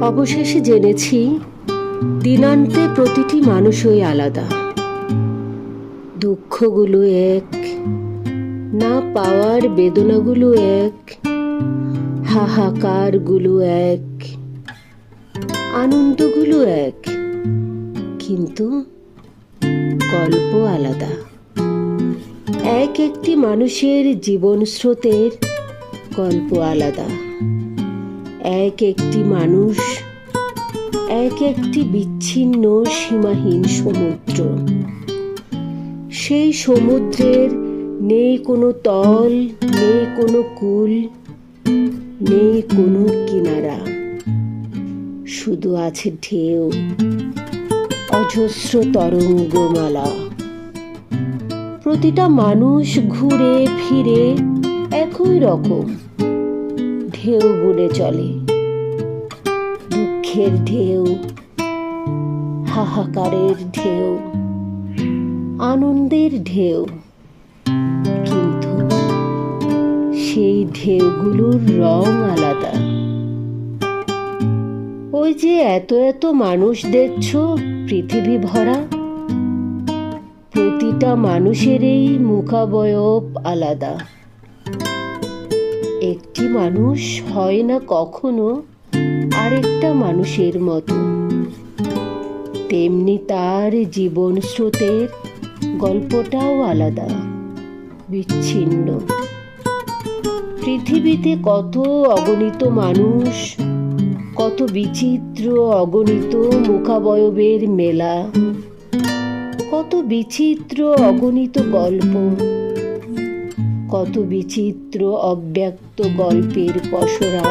অবশেষে জেনেছি, দিনান্তে প্রতিটি মানুষই আলাদা। দুঃখগুলো এক, না পাওয়ার বেদনাগুলো এক, হাহাকারগুলো এক, আনন্দগুলো এক, কিন্তু গল্প আলাদা। এক একটি মানুষের জীবন স্রোতের গল্প আলাদা। এক একটি মানুষ, এক একটি বিচ্ছিন্ন সীমাহীন সমুদ্র। সেই সমুদ্রের নেই কোনো তল, নেই কোনো কুল, নেই কোনো কিনারা। শুধু আছে ঢেউ, অজস্র তরঙ্গমালা প্রতিটা মানুষ ঘুরে ফিরে একই রকম। ঢেউ বুনে চলে। দুঃখের ঢেউ, হাহাকারের ঢেউ, আনন্দের ঢেউ। কিন্তু সেই ঢেউগুলোর রং আলাদা। ওই যে এত এত মানুষ দেখছ পৃথিবী ভরা, প্রতিটা মানুষেরই মুখাবয়ব আলাদা। একটি মানুষ হয় না কখনো আরেকটা মানুষের মতো। তেমনি তার জীবন স্রোতের গল্পটাও আলাদা, বিচ্ছিন্ন। পৃথিবীতে কত অগণিত মানুষ, কত বিচিত্র অগণিত মুখাবয়বের মেলা, কত বিচিত্র অগণিত গল্প কত বিচিত্র অব্যক্ত গল্পের পসরা।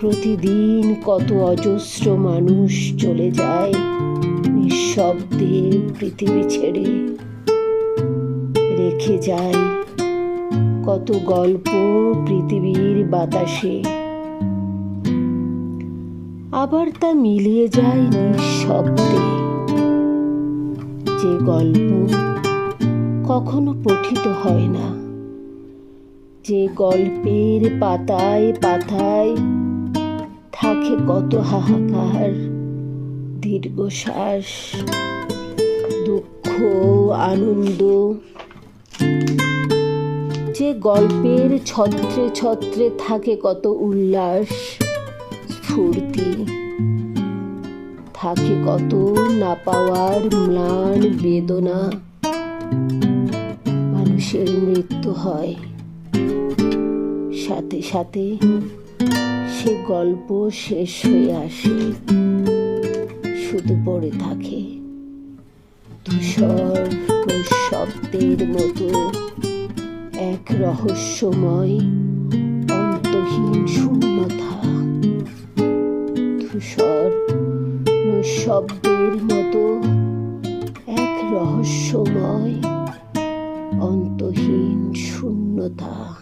প্রতিদিন কত অজস্র মানুষ চলে যায় নিঃশব্দে পৃথিবী ছেড়ে। রেখে যায় কত গল্প পৃথিবীর বাতাসে। আবার তা মিলিয়ে যায় নিঃশব্দে। যে গল্প কখনো পঠিত হয় না। যে গল্পের পাতায় পাতায় থাকে কত হাহাকার, দীর্ঘশ্বাস, দুঃখ, আনন্দ। যে গল্পের ছত্রে ছত্রে থাকে কত উল্লাস, স্ফূর্তি। থাকে কত না পাওয়ার ম্লান বেদনা। মানুষের মৃত্যু হয়। সাথে সাথে সে গল্প শেষ হয়ে আসে। শুধু পড়ে থাকে। তুষর শব্দের মতো এক রহস্যময়, অন্তহীন শূন্যতা। তুষর শব্দের মতো এক রহস্যময় Ну, та